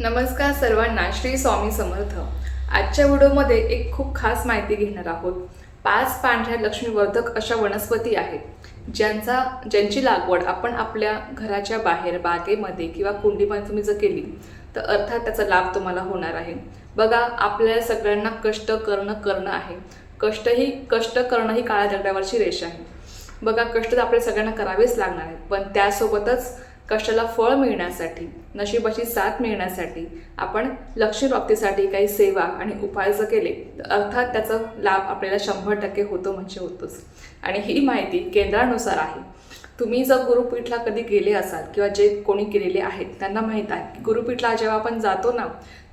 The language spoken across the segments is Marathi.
नमस्कार सर्वांना श्री स्वामी समर्थ. आजच्या व्हिडिओमध्ये एक खूप खास माहिती घेणार आहोत. पाच पांढऱ्या लक्ष्मीवर्धक अशा वनस्पती आहेत ज्यांचा ज्यांची लागवड आपण आपल्या घराच्या बाहेर बागेमध्ये किंवा कुंडीमध्ये तुम्ही जर केली तर अर्थात त्याचा लाभ तुम्हाला होणार आहे. बघा आपल्या सगळ्यांना कष्ट करणं करणं आहे. कष्ट ही कष्ट करणं ही काळ्या दगडावरची रेष आहे. बघा कष्ट तर आपल्या सगळ्यांना करावेच लागणार आहेत पण त्यासोबतच कष्टाला फळ मिळण्यासाठी नशिबाची साथ मिळण्यासाठी आपण लक्ष्यप्राप्तीसाठी काही सेवा आणि उपाय जर केले तर अर्थात त्याचा लाभ आपल्याला शंभर टक्के होतो म्हणजे होतोच. आणि ही माहिती केंद्रानुसार आहे. तुम्ही जर गुरुपीठला कधी गेले असाल किंवा जे कोणी गेलेले आहेत त्यांना माहीत आहे की गुरुपीठला जेव्हा आपण जातो ना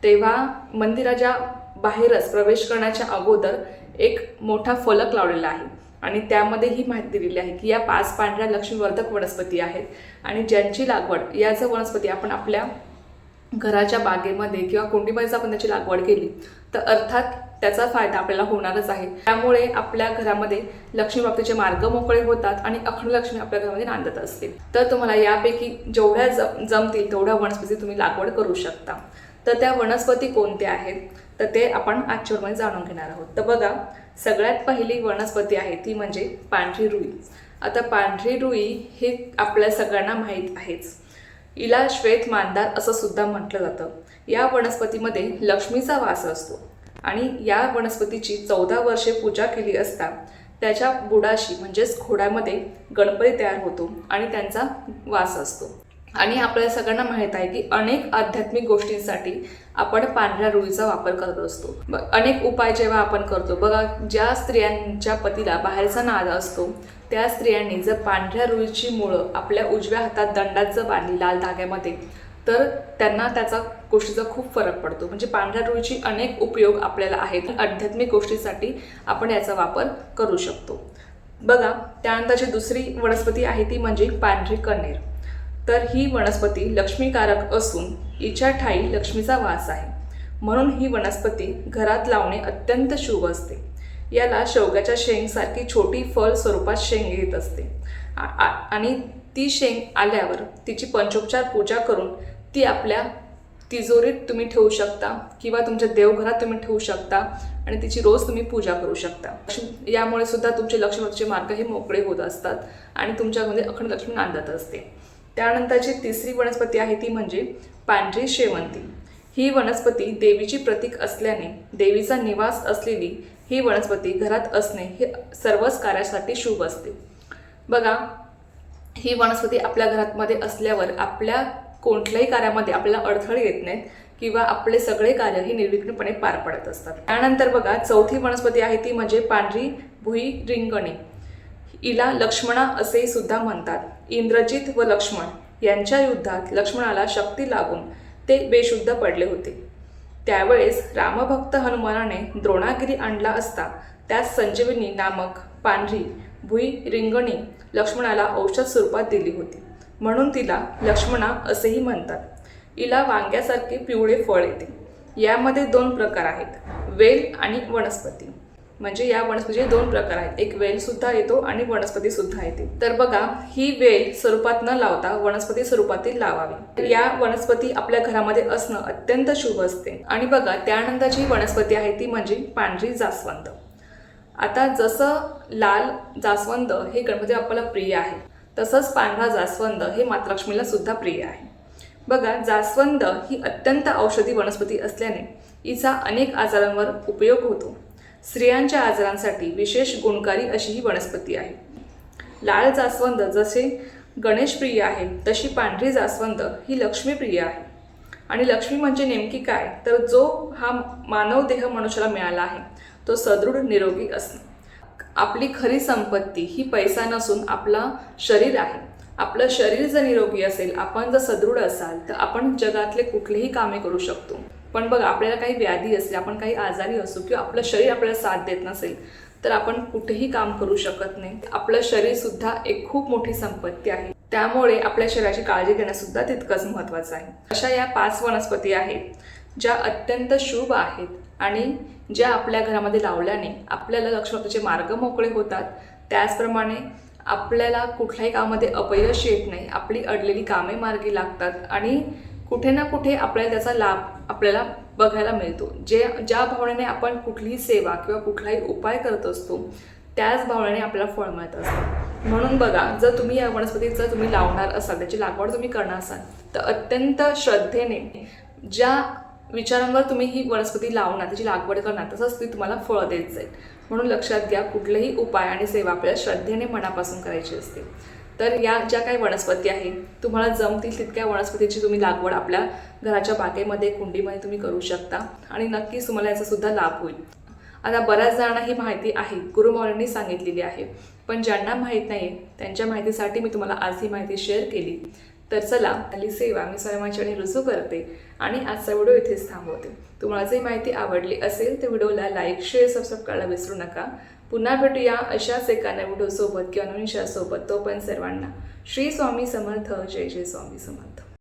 तेव्हा मंदिराच्या बाहेरच प्रवेश करण्याच्या अगोदर एक मोठा फलक लावलेला आहे. आणि त्यामध्ये ही माहिती दिलेली आहे की या पाच पांढऱ्या लक्ष्मीवर्धक वनस्पती आहेत. आणि ज्यांची लागवड या जर वनस्पती आपण आपल्या घराच्या बागेमध्ये किंवा कुंडीमध्ये जर आपण त्याची लागवड केली तर अर्थात त्याचा फायदा आपल्याला होणारच आहे. त्यामुळे आपल्या घरामध्ये लक्ष्मी प्राप्तीचे मार्ग मोकळे होतात आणि अखंड लक्ष्मी आपल्या घरामध्ये नांदत असते. तर तुम्हाला यापैकी जेवढ्या जम जमतील तेवढ्या वनस्पती तुम्ही लागवड करू शकता. तर त्या वनस्पती कोणत्या आहेत? तर ते आपण आजच्या व्हिडिओमध्ये जाणून घेणार आहोत. तर बघा सगळ्यात पहिली वनस्पती आहे ती म्हणजे पांढरी रुई. आता पांढरी रुई हे आपल्या सगळ्यांना माहीत आहेच. हिला श्वेत मांदार असं सुद्धा म्हटलं जातं. या वनस्पतीमध्ये लक्ष्मीचा वास असतो. आणि या वनस्पतीची चौदा वर्षे पूजा केली असता त्याच्या बुडाशी म्हणजेच खोडामध्ये गणपती तयार होतो आणि त्यांचा वास असतो. आणि आपल्या सगळ्यांना माहीत आहे की अनेक आध्यात्मिक गोष्टींसाठी आपण पांढऱ्या रुईचा वापर करत असतो. ब- अनेक उपाय जेव्हा आपण करतो बघा ज्या स्त्रियांच्या पतीला बाहेरचा नाद असतो त्या स्त्रियांनी जर पांढऱ्या रुईची मुळं आपल्या उजव्या हातात दंडात जर बांधली लाल धाग्यामध्ये तर त्यांना त्याचा गोष्टीचा खूप फरक पडतो. म्हणजे पांढऱ्या रुईची अनेक उपयोग आपल्याला आहेत. आध्यात्मिक गोष्टीसाठी आपण याचा वापर करू शकतो. बघा त्यानंतरची दुसरी वनस्पती आहे ती म्हणजे पांढरी कण्हेर. तर ही वनस्पती लक्ष्मीकारक असून हिच्या ठाई लक्ष्मीचा वास आहे. म्हणून ही वनस्पती घरात लावणे अत्यंत शुभ असते. याला शेवग्याच्या शेंगसारखी छोटी फळ स्वरूपात शेंग येत असते. आ- आणि ती शेंग आल्यावर तिची पंचोपचार पूजा करून ती आपल्या तिजोरीत तुम्ही ठेवू शकता किंवा तुमच्या देवघरात तुम्ही ठेवू शकता आणि तिची रोज तुम्ही पूजा करू शकता. यामुळे सुद्धा तुमचे लक्ष्मीचे मार्ग हे मोकळे होत असतात आणि तुमच्यामध्ये अखंड लक्ष्मी नांदत असते. त्यानंतरची तिसरी वनस्पती आहे ती म्हणजे पांढरी शेवंती. ही वनस्पती देवीची प्रतीक असल्याने देवीचा निवास असलेली ही वनस्पती घरात असणे हे सर्वच कार्यासाठी शुभ असते. बघा ही वनस्पती आपल्या घरातमध्ये असल्यावर आपल्या कोणत्याही कार्यामध्ये आपल्याला अडथळे येत नाहीत किंवा आपले सगळे कार्य ही निर्विघ्नपणे पार पडत असतात. त्यानंतर बघा चौथी वनस्पती आहे ती म्हणजे पांढरी भुई रिंगणे इला लक्ष्मणा असे सुद्धा म्हणतात. इंद्रजित व लक्ष्मण यांच्या युद्धात लक्ष्मणाला शक्ती लागून ते बेशुद्ध पडले होते. त्यावेळेस रामभक्त हनुमानाने द्रोणागिरी आणला असता त्यास संजीवनी नामक पांढरी भुई रिंगणी लक्ष्मणाला औषध स्वरूपात दिली होती. म्हणून तिला लक्ष्मणा असेही म्हणतात. इला वांग्यासारखे पिवळे फळ येते. यामध्ये दोन प्रकार आहेत वेल आणि वनस्पती. म्हणजे या वनस्पतीचे दोन प्रकार आहेत. एक वेल सुद्धा येतो आणि वनस्पती सुद्धा येते. तर बघा ही वेल स्वरूपात न लावता वनस्पती स्वरूपातील लावावी. या वनस्पती आपल्या घरामध्ये असणं अत्यंत शुभ असते. आणि बघा त्यानंतरची वनस्पती आहे ती म्हणजे पांढरी जास्वंद. आता जसं लाल जास्वंद हे गणपती बाप्पाला प्रिय आहे तसंच पांढरा जास्वंद हे मातलक्ष्मीला सुद्धा प्रिय आहे. बघा जास्वंद ही अत्यंत औषधी वनस्पती असल्याने हिचा अनेक आजारांवर उपयोग होतो. स्त्रियांच्या आजारांसाठी विशेष गुणकारी अशी ही वनस्पती आहे. लाल जास्वंद जसे गणेशप्रिय आहे तशी पांढरी जास्वंद ही लक्ष्मीप्रिय आहे. आणि लक्ष्मी म्हणजे नेमकी काय? तर जो हा मानव देह मनुष्याला मिळाला आहे तो सदृढ निरोगी असणं आपली खरी संपत्ती ही पैसा नसून आपला शरीर आहे. आपलं शरीर जर निरोगी असेल आपण जर सदृढ असाल तर आपण जगातले कुठलेही कामे करू शकतो. पण बघ आपल्याला काही व्याधी असेल आपण काही आजारी असू किंवा आपलं शरीर आपल्याला साथ देत नसेल तर आपण कुठेही काम करू शकत नाही. आपलं शरीर सुद्धा एक खूप मोठी संपत्ती आहे. त्यामुळे आपल्या शरीराची काळजी घेणं सुद्धा तितकंच महत्त्वाचं आहे. अशा या पाच वनस्पती आहेत ज्या अत्यंत शुभ आहेत आणि ज्या आपल्या घरामध्ये लावल्याने आपल्याला लक्ष्मीचे मार्ग मोकळे होतात. त्याचप्रमाणे आपल्याला कुठल्याही कामामध्ये अपयश येत नाही आपली अडलेली कामे मार्गी लागतात आणि कुठे ना कुठे आपल्याला त्याचा लाभ आपल्याला बघायला मिळतो. जे ज्या भावनेने आपण कुठलीही सेवा किंवा कुठलाही उपाय करत असतो त्याच भावनेने आपल्याला फळ मिळत असतं. म्हणून बघा जर तुम्ही या वनस्पतीचं तुम्ही लावणार असाल त्याची लागवड तुम्ही करणार असाल तर अत्यंत श्रद्धेने ज्या विचारांवर तुम्ही ही वनस्पती लावणार त्याची लागवड करणार तसंच ती तुम्हाला फळ देत जाईल. म्हणून लक्षात घ्या कुठलंही उपाय आणि सेवा आपल्याला श्रद्धेने मनापासून करायची असते. तर या ज्या काही वनस्पती आहेत तुम्हाला जमतील तितक्या वनस्पतीची तुम्ही लागवड आपल्या घराच्या बागेमध्ये कुंडीमध्ये तुम्ही करू शकता आणि नक्कीच तुम्हाला याचासुद्धा लाभ होईल. आता बऱ्याच जणांना ही माहिती आहे गुरुमौलींनी सांगितलेली आहे. पण ज्यांना माहीत नाही त्यांच्या माहितीसाठी मी तुम्हाला आज ही माहिती शेअर केली. तर चला आली सेवा मी स्वयंचरणी रुजू करते आणि आजचा व्हिडिओ इथेच थांबवते. तुम्हाला जी माहिती आवडली असेल तर व्हिडिओला लाईक शेअर सबस्क्राईब करायला विसरू नका. पुन्हा भेटूया अशाच एका नवीन व्हिडिओसोबत किंवा अनुनिशासोबत तो पण सर्वांना श्री स्वामी समर्थ जय जय स्वामी समर्थ.